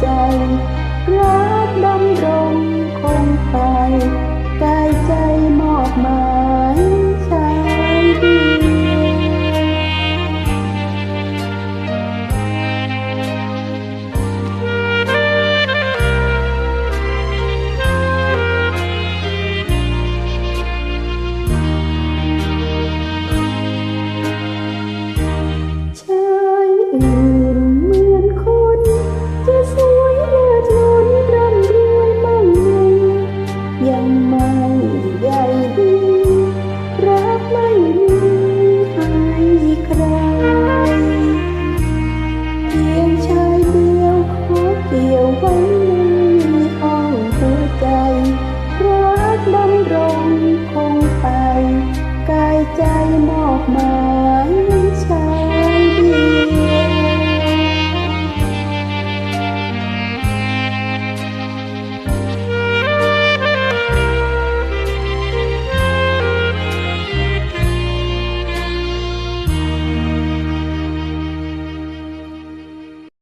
ใจ รักดำรงคงไปกายใจ ดำรงคงไป กายใจมอบมา